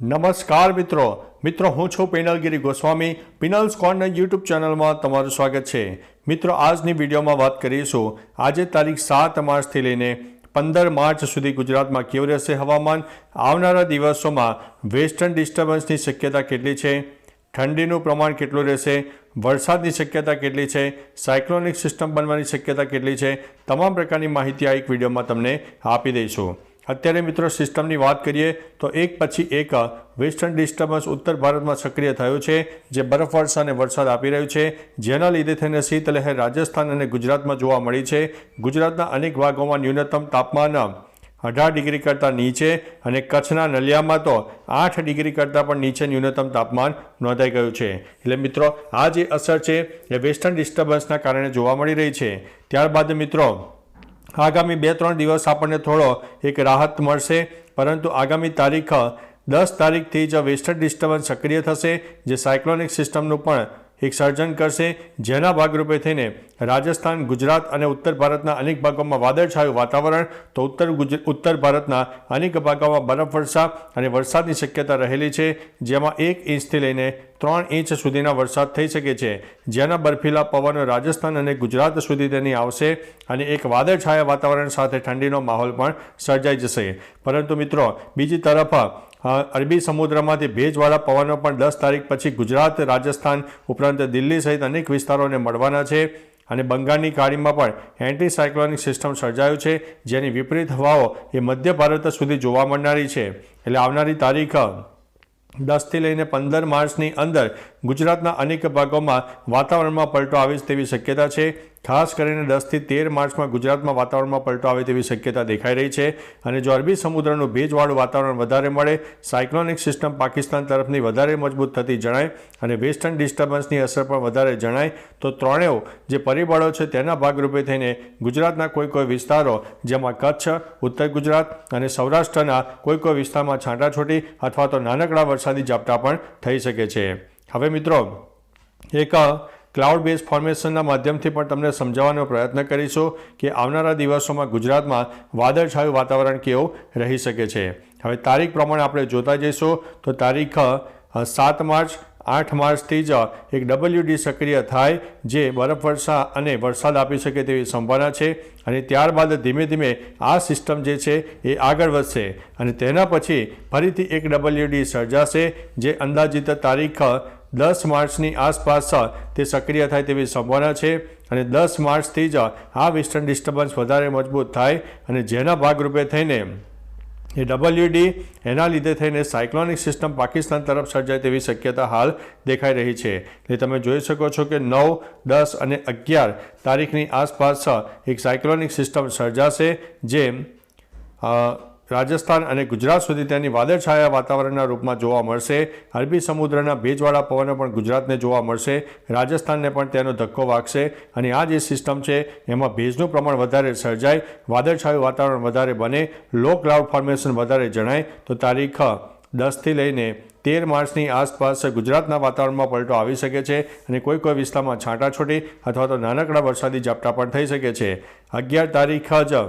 નમસ્કાર મિત્રો. મિત્રો, હું છું પિનલગીરી ગોસ્વામી. પિનલ્સ કોર્નર યુટ્યુબ ચેનલમાં તમારું સ્વાગત છે. મિત્રો, આજની વિડીયોમાં વાત કરીશું. આજે તારીખ સાત માર્ચથી લઈને પંદર માર્ચ સુધી ગુજરાતમાં કેવું રહેશે હવામાન? આવનારા દિવસોમાં વેસ્ટર્ન ડિસ્ટર્બન્સની શક્યતા કેટલી છે? ઠંડીનું પ્રમાણ કેટલું રહેશે? વરસાદની શક્યતા કેટલી છે? સાયક્લોનિક સિસ્ટમ બનવાની શક્યતા કેટલી છે? તમામ પ્રકારની માહિતી આ એક વિડીયોમાં તમને આપી દઈશું. અત્યારે મિત્રો સિસ્ટમની વાત કરીએ તો એક પછી એક વેસ્ટર્ન ડિસ્ટર્બન્સ ઉત્તર ભારતમાં સક્રિય થયું છે, જે બરફવર્ષા અને વરસાદ આપી રહ્યું છે. જેના લીધે થઈને શીતલહેર રાજસ્થાન અને ગુજરાતમાં જોવા મળી છે. ગુજરાતના અનેક ભાગોમાં ન્યૂનતમ તાપમાન અઢાર ડિગ્રી કરતાં નીચે અને કચ્છના નલિયામાં તો આઠ ડિગ્રી કરતાં પણ નીચે ન્યૂનતમ તાપમાન નોંધાઈ ગયું છે. એટલે મિત્રો, આ જે અસર છે, એ વેસ્ટર્ન ડિસ્ટર્બન્સના કારણે જોવા મળી રહી છે. ત્યારબાદ મિત્રો આગામી બે, ત્રણ દિવસ આપણને થોડો એક રાહત મળશે. પરંતુ આગામી તારીખ દસ તારીખથી જ વેસ્ટર્ન ડિસ્ટર્બન્સ સક્રિય થશે, જે સાયક્લોનિક સિસ્ટમનું પણ એક સર્જન કરશે, જેના ભાગરૂપે થઈને રાજસ્થાન, ગુજરાત અને ઉત્તર ભારતના અનેક ભાગોમાં વાદળછાયું વાતાવરણ તો ઉત્તર ઉત્તર ભારતના અનેક ભાગોમાં બરફવર્ષા અને વરસાદની શક્યતા રહેલી છે, જેમાં એક ઇંચથી લઈને ત્રણ ઇંચ સુધીના વરસાદ થઈ શકે છે, જેના બર્ફીલા પવનો રાજસ્થાન અને ગુજરાત સુધી તેની આવશે અને એક વાદળછાયા વાતાવરણ સાથે ઠંડીનો માહોલ પણ સર્જાઈ જશે. પરંતુ મિત્રો, બીજી તરફ અરબી સમુદ્રમાંથી ભેજવાળા પવનો પણ દસ તારીખ પછી ગુજરાત, રાજસ્થાન ઉપરાંત દિલ્હી સહિત અનેક વિસ્તારોને મળવાના છે. અને બંગાળની ખાડીમાં પણ એન્ટી સાયક્લોનિક સિસ્ટમ સર્જાયું છે, જેની વિપરીત હવાઓ એ મધ્ય ભારત સુધી જોવા મળનારી છે. એટલે આવનારી તારીખ દસથી લઈને પંદર માર્ચની અંદર ગુજરાતના અનેક ભાગોમાં વાતાવરણમાં પલટો આવે તેવી શક્યતા છે. ખાસ કરીને દસથી તેર માર્ચમાં ગુજરાતમાં વાતાવરણમાં પલટો આવે તેવી શક્યતા દેખાઈ રહી છે અને જો અરબી સમુદ્રનું ભેજવાળું વાતાવરણ વધારે મળે, સાયક્લોનિક સિસ્ટમ પાકિસ્તાન તરફની વધારે મજબૂત થતી જણાય અને વેસ્ટર્ન ડિસ્ટર્બન્સની અસર પણ વધારે જણાય, તો ત્રણેય જે પરિબળો છે તેના ભાગરૂપે થઈને ગુજરાતના કોઈ કોઈ વિસ્તારો, જેમાં કચ્છ, ઉત્તર ગુજરાત અને સૌરાષ્ટ્રના કોઈ કોઈ વિસ્તારમાં છાંટાછોટી અથવા તો નાનકડા વરસાદી ઝાપટા પણ થઈ શકે છે. હવે મિત્રો, એક ક્લાઉડ બેઝ ફોર્મેશનના માધ્યમથી પણ તમને સમજાવવાનો પ્રયત્ન કરીશું કે આવનારા દિવસોમાં ગુજરાતમાં વાદળછાયું વાતાવરણ કેવું રહી શકે છે. હવે તારીખ પ્રમાણે આપણે જોતા જઈશું તો તારીખ સાત માર્ચ, આઠ માર્ચથી જ એક ડબલ્યુડી સક્રિય થાય જે બરફવર્ષા અને વરસાદ આપી શકે તેવી સંભાવના છે અને ત્યારબાદ ધીમે ધીમે આ સિસ્ટમ જે છે એ આગળ વધશે અને તેના પછી ફરીથી એક ડબલ્યુડી સર્જાશે જે અંદાજિત તારીખ દસ માર્ચની આસપાસ તે સક્રિય થાય તેવી સંભાવના છે અને દસ માર્ચથી જ આ વેસ્ટર્ન ડિસ્ટર્બન્સ વધારે મજબૂત થાય અને જેના ભાગરૂપે થઈને એ ડબલ્યુડી એના લીધે થઈને સાયક્લોનિક સિસ્ટમ પાકિસ્તાન તરફ સર્જાય તેવી શક્યતા હાલ દેખાઈ રહી છે. એટલે તમે જોઈ શકો છો કે નવ, દસ અને અગિયાર તારીખની આસપાસ એક સાયક્લોનિક સિસ્ટમ સર્જાશે જે રાજસ્થાન અને ગુજરાત સુધી તેની વાદળછાયા વાતાવરણના રૂપમાં જોવા મળશે. અરબી સમુદ્રના ભેજવાળા પવનો પણ ગુજરાતને જોવા મળશે. રાજસ્થાનને પણ તેનો ધક્કો વાગશે અને આ જે સિસ્ટમ છે, એમાં ભેજનું પ્રમાણ વધારે સર્જાય, વાદળછાયું વાતાવરણ વધારે બને લો ક્લાઉડ ફોર્મેશન વધારે જણાય. તો તારીખ દસથી લઈને તેર માર્ચની આસપાસ ગુજરાતના વાતાવરણમાં પલટો આવી શકે છે અને કોઈ કોઈ વિસ્તારમાં છાંટાછોટી અથવા તો નાનકડા વરસાદી ઝાપટા પણ થઈ શકે છે. અગિયાર તારીખ જ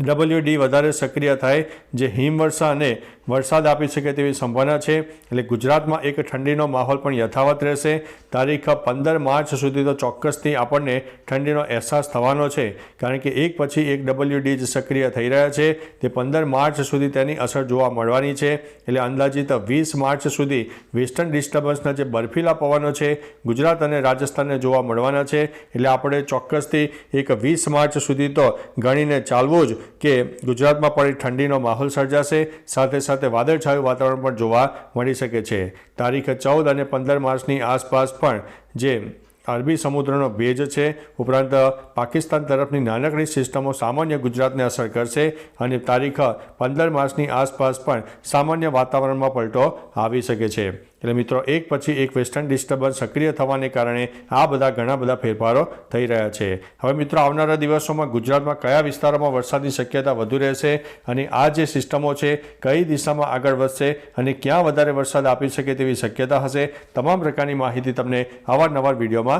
ડબલ્યુડી વધારે સક્રિય થાય જે હિમવર્ષા અને વરસાદ આપી શકે તેવી સંભાવના છે. એટલે ગુજરાતમાં એક ઠંડીનો માહોલ પણ યથાવત રહેશે. તારીખ પંદર માર્ચ સુધી તો ચોક્કસથી આપણને ઠંડીનો અહેસાસ થવાનો છે. કારણ કે એક પછી એક ડબલ્યુડી જ સક્રિય થઈ રહ્યા છે. તે પંદર માર્ચ સુધી તેની અસર જોવા મળવાની છે. એટલે અંદાજિત વીસ માર્ચ સુધી વેસ્ટર્ન ડિસ્ટર્બન્સના જે બર્ફીલા પવનો છે, ગુજરાત અને રાજસ્થાનને જોવા મળવાના છે. એટલે આપણે ચોક્કસથી એક વીસ માર્ચ સુધી તો ગણીને ચાલવું જ કે ગુજરાતમાં પણ ઠંડીનો માહોલ સર્જાશે. સાથે સાથે વાદળછાયું વાતાવરણ પણ જોવા મળી શકે છે. તારીખ ચૌદ અને પંદર માર્ચની આસપાસ પણ જે અરબી સમુદ્રનો ભેજ છે. ઉપરાંત, પાકિસ્તાન તરફની નાનકડી સિસ્ટમો સામાન્ય ગુજરાતને અસર કરશે અને તારીખ પંદર માર્ચની આસપાસ પણ સામાન્ય વાતાવરણમાં પલટો આવી શકે છે. એટલે મિત્રો, એક પછી એક વેસ્ટર્ન ડિસ્ટર્બન્સ સક્રિય થવાને કારણે આ બધા ઘણા બધા ફેરફારો થઈ રહ્યા છે. હવે મિત્રો, આવનારા દિવસોમાં ગુજરાતમાં કયા વિસ્તારોમાં વરસાદની શક્યતા વધુ રહેશે અને આ જે સિસ્ટમો છે, કઈ દિશામાં આગળ વધશે અને ક્યાં વધારે વરસાદ આપી શકે તેવી શક્યતા હશે, તમામ પ્રકારની માહિતી તમને અવારનવાર વિડીયોમાં